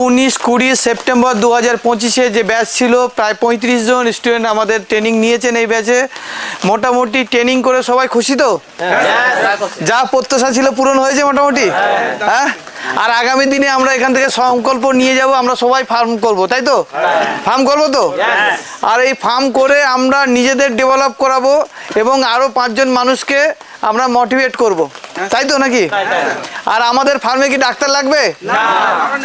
উনিশ কুড়ি সেপ্টেম্বর দু হাজার পঁচিশে যে ব্যাচ ছিল প্রায় পঁয়ত্রিশ জন স্টুডেন্ট আমাদের ট্রেনিং নিয়েছেন এই ব্যাচে। মোটামুটি ট্রেনিং করে সবাই খুশি তো? যা প্রত্যাশা ছিল পূরণ হয়েছে মোটামুটি? হ্যাঁ? আর আগামী দিনে আমরা এখান থেকে সংকল্প নিয়ে যাব আমরা সবাই ফার্ম করব তাই তো? ফার্ম করব তো? আর এই ফার্ম করে আমরা নিজেদের ডেভেলপ করাবো এবং আরও পাঁচজন মানুষকে আমরা মোটিভেট করব। তাই তো নাকি? আর আমাদের ফার্মে কি ডাক্তার লাগবে?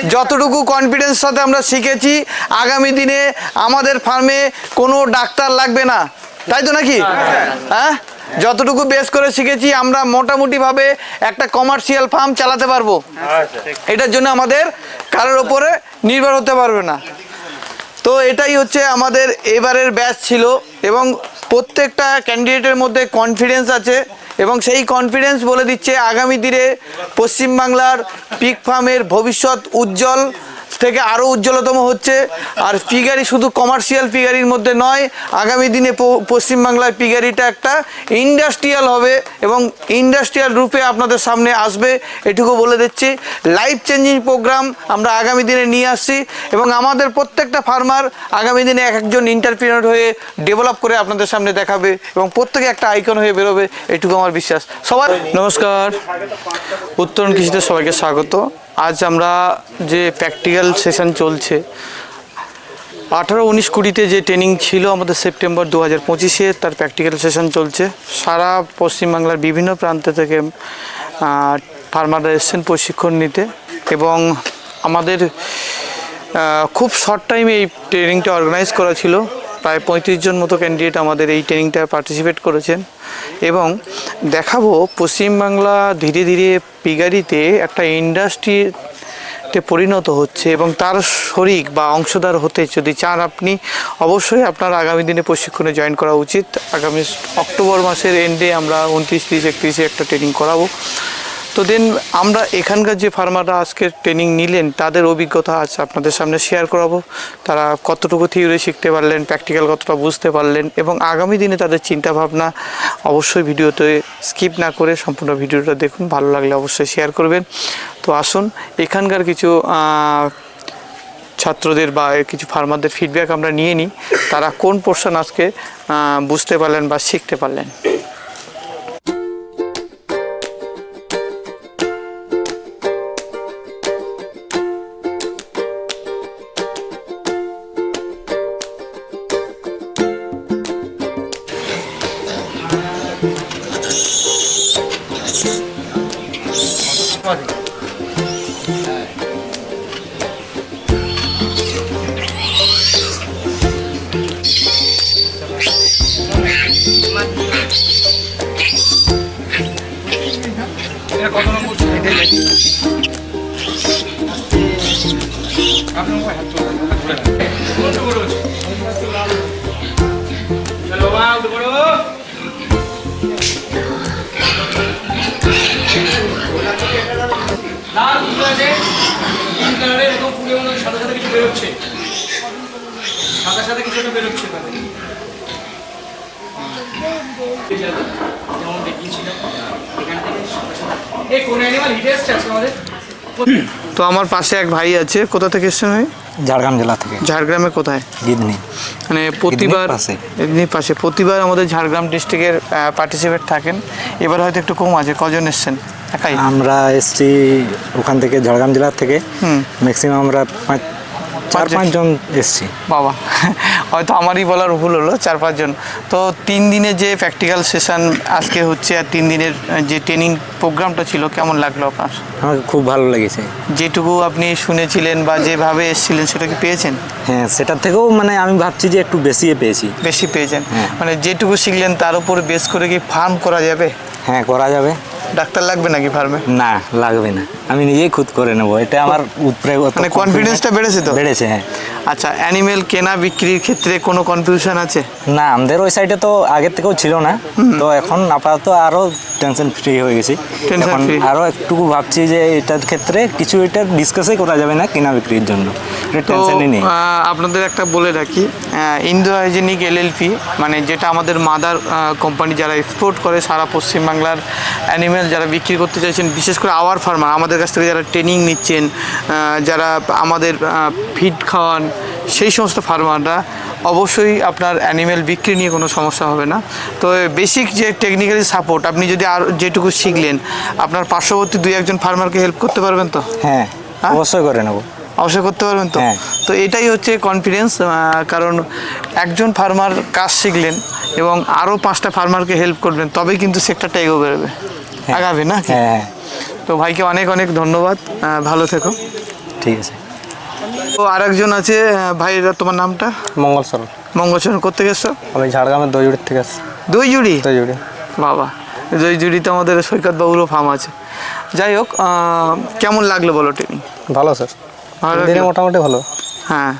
যতটুকু কনফিডেন্স সাথে আমরা শিখেছি আগামী দিনে আমাদের ফার্মে কোনো ডাক্তার লাগবে না। তাই তো নাকি? হ্যাঁ? যতটুকু বেস করে শিখেছি আমরা মোটামুটিভাবে একটা কমার্শিয়াল ফার্ম চালাতে পারব। এটার জন্য আমাদের কারোর ওপরে নির্ভর হতে পারবে না। তো এটাই হচ্ছে আমাদের এবারের ব্যাচ ছিল এবং প্রত্যেকটা ক্যান্ডিডেটের মধ্যে কনফিডেন্স আছে এবং সেই কনফিডেন্স বলে দিচ্ছে আগামী দিনে পশ্চিমবাংলার পিক ফার্মের ভবিষ্যৎ উজ্জ্বল থেকে আরও উজ্জ্বলতম হচ্ছে। আর পিগারি শুধু কমার্শিয়াল পিগারির মধ্যে নয়, আগামী দিনে পশ্চিমবাংলার পিগারিটা একটা ইন্ডাস্ট্রিয়াল হবে এবং ইন্ডাস্ট্রিয়াল রূপে আপনাদের সামনে আসবে, এটুকু বলে দিচ্ছি। লাইফ চেঞ্জিং প্রোগ্রাম আমরা আগামী দিনে নিয়ে আসছি এবং আমাদের প্রত্যেকটা ফার্মার আগামী দিনে এক একজন ইন্টারপ্রিনার হয়ে ডেভেলপ করে আপনাদের সামনে দেখাবে এবং প্রত্যেকে একটা আইকন হয়ে বেরোবে, এটুকু আমার বিশ্বাস। সবার নমস্কার। উত্তরণ কৃষিতে সবাইকে স্বাগত। আজ আমরা যে প্র্যাকটিক্যাল সেশন চলছে, আঠারো উনিশ কুড়িতে যে ট্রেনিং ছিল আমাদের সেপ্টেম্বর দু হাজার পঁচিশে, তার প্র্যাকটিক্যাল সেশন চলছে। সারা পশ্চিমবাংলার বিভিন্ন প্রান্ত থেকে ফার্মাররা এসছেন প্রশিক্ষণ নিতে এবং আমাদের খুব শর্ট টাইমে এই ট্রেনিংটা অর্গানাইজ করা ছিল। প্রায় পঁয়ত্রিশ জন মতো ক্যান্ডিডেট আমাদের এই ট্রেনিংটা পার্টিসিপেট করেছেন। এবং দেখাবো পশ্চিমবাংলা ধীরে ধীরে পিগারিতে একটা ইন্ডাস্ট্রি তে পরিণত হচ্ছে এবং তার শরিক বা অংশদার হতে যদি চান আপনি, অবশ্যই আপনার আগামী দিনে প্রশিক্ষণে জয়েন করা উচিত। আগামী অক্টোবর মাসের এন্ডে আমরা উনত্রিশ, তিরিশ, একত্রিশে একটা ট্রেনিং করাবো। তো দেন আমরা এখানকার যে ফার্মাররা আজকে ট্রেনিং নিলেন, তাদের অভিজ্ঞতা আজ আপনাদের সামনে শেয়ার করাবো। তারা কতটুকু থিওরি শিখতে পারলেন প্র্যাকটিক্যাল কতটা বুঝতে পারলেন এবং আগামী দিনে তাদের চিন্তাভাবনা অবশ্যই ভিডিওতে স্কিপ না করে সম্পূর্ণ ভিডিওটা দেখুন, ভালো লাগলে অবশ্যই শেয়ার করবেন। তো আসুন, এখানকার কিছু ছাত্রদের বা কিছু ফার্মারদের ফিডব্যাক আমরা নিয়ে নিই। তারা কোন পোর্শন আজকে বুঝতে পারলেন বা শিখতে পারলেন? 수고하세요. কালারের এরকম ফুলের মধ্যে সাদা সাদা কিছু বেরোচ্ছে? সাদা সাদা কিছু একটা বেরোচ্ছে এখানে যেমন দেখিয়েছিলাম এখান থেকে সাদা সাদা। এই কোন অ্যানিমাল হিটে এসছে আজকে আমাদের? তো আমার পাশে এক ভাই আছে কোথা থেকে এসছেন ভাই? ঝাড়গ্রাম জেলা থেকে। ঝাড়গ্রামে কোথায়? গিদনি। মানে প্রতিবার পাশে। প্রতিবার আমাদের ঝাড়গ্রাম ডিস্ট্রিক্টের পার্টিসিপেট থাকেন। এবার হয়তো একটু কম আছে কজন এসছেন? আমরা এসছি ওখান থেকে ঝাড়গ্রাম জেলা থেকে। ম্যাক্সিমাম আমরা পাঁচ চার পাঁচজন। এসছি। বাবা হয়তো আমারই বলার ভুল হলো চার পাঁচজন। তো তিন দিনের যে প্র্যাকটিক্যাল সেশন আজকে হচ্ছে আর তিন দিনের যে ট্রেনিং প্রোগ্রামটা ছিল কেমন লাগল আপনার? আমাকে খুব ভালো লেগেছে। যেটুকু আপনি শুনেছিলেন বা যেভাবে এসেছিলেন সেটা কি পেয়েছেন? হ্যাঁ সেটার থেকেও মানে আমি ভাবছি যে একটু বেশি পেয়েছি। বেশি পেয়েছেন? হ্যাঁ। মানে যেটুকু শিখলেন তার উপর বেস করে কি ফার্ম করা যাবে? হ্যাঁ করা যাবে। ডাক্তার লাগবে নাকি ফার্মে? না লাগবে না। আমি নিজেই খুদ করে নেব। এটা আমার মানে কনফিডেন্সটা বেড়েছে তো? বেড়েছে হ্যাঁ। আচ্ছা অ্যানিমেল কেনা বিক্রির ক্ষেত্রে কোনো কনফিউশন আছে? না আমাদের ওই সাইডে তো আগের থেকেও ছিল না। তো এখন আপাতত আরও টেনশন ফ্রি হয়ে গেছি। এখন আরও একটুকু ভাবছি যে এটার ক্ষেত্রে কিছু এটা ডিসকাসই করা যাবে না কেনা বিক্রির জন্য। টেনশনই নেই। আপনাদের একটা বলে রাখি ইন্দো হাইজেনিক এলএলপি মানে যেটা আমাদের মাদার কোম্পানি যারা এক্সপোর্ট করে সারা পশ্চিমবাংলার অ্যানিমেল যারা বিক্রি করতে চাইছেন বিশেষ করে আওয়ার ফার্মার আমাদের কাছ থেকে যারা ট্রেনিং নিচ্ছেন যারা আমাদের ফিড খাওয়ান সেই সমস্ত ফার্মাররা অবশ্যই আপনার অ্যানিমেল বিক্রি নিয়ে কোনো সমস্যা হবে না। তো বেসিক যে টেকনিক্যালি সাপোর্ট আপনি যদি আর যেটুকু শিখলেন আপনার পার্শ্ববর্তী দুই একজন ফার্মারকে হেল্প করতে পারবেন তো? হ্যাঁ হ্যাঁ? অবশ্যই করে নেব। অবশ্যই করতে পারবেন তো? হ্যাঁ। তো এটাই হচ্ছে কনফিডেন্স কারণ একজন ফার্মার কাজ শিখলেন এবং আরও পাঁচটা ফার্মারকে হেল্প করবেন তবেই কিন্তু সেক্টরটা এগো বেরোবে আগাবে না হ্যাঁ হ্যাঁ। তো ভাইকে অনেক অনেক ধন্যবাদ। ভালো থেকো। ঠিক আছে। তো আরেকজন আছে আহ, ভাই এটা তোমার নামটা? মঙ্গল মঙ্গলচরণ করতে গেছো আমি ঝাড়গ্রামের দইজুড়ির থেকে আসছি দুই জুড়ি দইজুড়ি। বাবা দুই জুড়িতে আমাদের সৈকত বাবুরও ফার্ম আছে। যাই হোক কেমন লাগল বলো ট্রেনিং ভালো স্যার। দিনে মোটামুটি ভালো। হ্যাঁ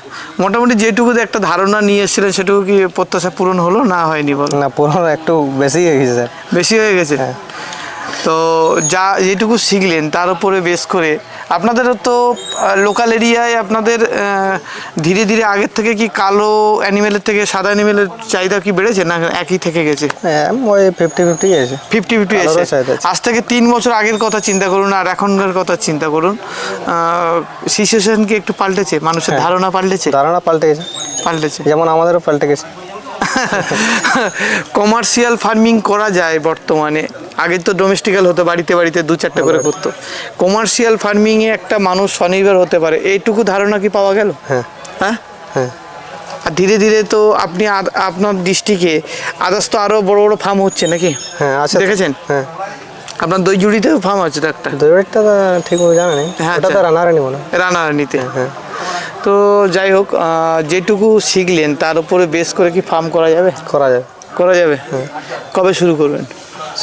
মোটামুটি যেটুকু একটা ধারণা নিয়ে এসেছিলেন সেটুকু কি প্রত্যাশা পূরণ হলো না হয়নি বলো? না পুরো একটু বেশি হয়ে গেছে স্যার। বেশি হয়ে গেছে? হ্যাঁ। তো যা যেটুকু শিখলেন তার উপরে বেস করে আপনাদেরও তো লোকাল এরিয়ায় আপনাদের ধীরে ধীরে আগের থেকে কি কালো অ্যানিমেলের থেকে সাদা অ্যানিমেলের চাহিদা কি বেড়েছে না একই থেকে গেছে? হ্যাঁ ওই ফিফটি ফিফটি আছে ফিফটি ফিফটি আছে। আজ থেকে তিন বছর আগের কথা চিন্তা করুন আর এখনকার কথা চিন্তা করুন সিচুয়েশন কি একটু পাল্টেছে মানুষের হ্যাঁ। ধারণা পাল্টেছে? ধারণা পাল্টে গেছে পাল্টেছে। যেমন আমাদেরও পাল্টে গেছে। কমার্শিয়াল ফার্মিং করা যায় বর্তমানে। আগে তো ডোমেস্টিক্যাল হতো বাড়িতে বাড়িতে দু চারটে করে করতো। কমার্শিয়াল ফার্মিংয়ে একটা মানুষ স্বনির্ভর হতে পারে। এইটুকু ধারণা কি পাওয়া গেল? হ্যাঁ। হ্যাঁ? হ্যাঁ। আর ধীরে ধীরে তো আপনি আপনার ডিস্ট্রিক্টে আদার্স তো আরও বড় বড় ফার্ম হচ্ছে নাকি? হ্যাঁ তো। দেখেছেন? হ্যাঁ। আপনার দই জুড়িতেও ফার্ম আছে তো একটা? তো ঠিক জানা নেই। হ্যাঁ, আচ্ছা। রানারানি মনে রানারানিতে হ্যাঁ। তো যাই হোক যেটুকু শিখলেন তার উপরে বেস করে কি ফার্ম করা যাবে? করা যাবে। করা যাবে? কবে শুরু করবেন?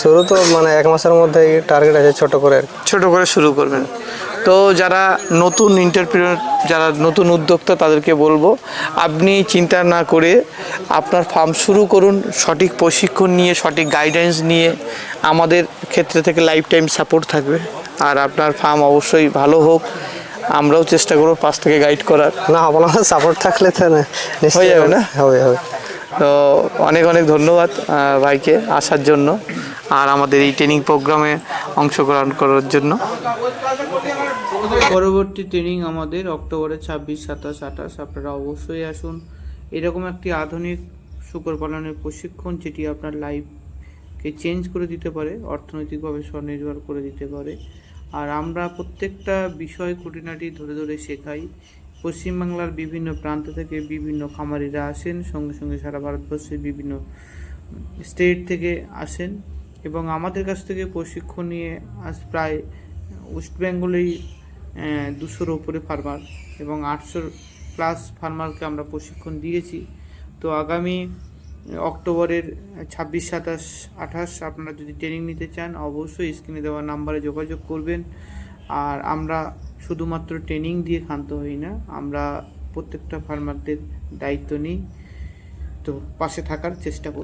শুরু তো মানে এক মাসের মধ্যে টার্গেট আছে ছোট করে ছোট করে শুরু করবেন। তো যারা নতুন ইন্টারপ্রিনার যারা নতুন উদ্যোক্তা তাদেরকে বলব আপনি চিন্তা না করে আপনার ফার্ম শুরু করুন সঠিক প্রশিক্ষণ নিয়ে সঠিক গাইডেন্স নিয়ে। আমাদের ক্ষেত্রে থেকে লাইফ টাইম সাপোর্ট থাকবে। আর আপনার ফার্ম অবশ্যই ভালো হোক। আমরাও চেষ্টা করব পাশ থেকে গাইড করার। না আপনার সাপোর্ট থাকলে তো না হয়ে যাবে না? হবে হবে। তো অনেক অনেক ধন্যবাদ ভাইকে আসার জন্য আর আমাদের এই ট্রেনিং প্রোগ্রামে অংশগ্রহণ করার জন্য। পরবর্তী ট্রেনিং আমাদের অক্টোবরের ছাব্বিশ সাতাশ আঠাশ। আপনারা অবশ্যই আসুন। এরকম একটি আধুনিক শুকর পালনের প্রশিক্ষণ যেটি আপনার লাইফকে চেঞ্জ করে দিতে পারে অর্থনৈতিকভাবে স্বনির্ভর করে দিতে পারে। আর আমরা প্রত্যেকটা বিষয় খুঁটিনাটি ধরে ধরে শেখাই। পশ্চিমবাংলার বিভিন্ন প্রান্ত থেকে বিভিন্ন খামারিরা আসেন, সঙ্গে সঙ্গে সারা ভারতবর্ষের বিভিন্ন স্টেট থেকে আসেন এবং আমাদের কাছ থেকে প্রশিক্ষণ নিয়ে আজ প্রায় ওয়েস্ট বেঙ্গলেই দুশোর ওপরে ফার্মার এবং আটশোর প্লাস ফার্মারকে আমরা প্রশিক্ষণ দিয়েছি। তো আগামী অক্টোবরের ছাব্বিশ, সাতাশ, আঠাশ, আপনারা যদি ট্রেনিং নিতে চান, অবশ্যই স্ক্রিনে দেওয়া নাম্বারে যোগাযোগ করবেন। আর আমরা শুধুমাত্র ট্রেনিং দিয়ে ক্ষান্ত হই না, আমরা প্রত্যেকটা ফার্মারদের দায়িত্ব নিই। তো পাশে থাকার চেষ্টা করব।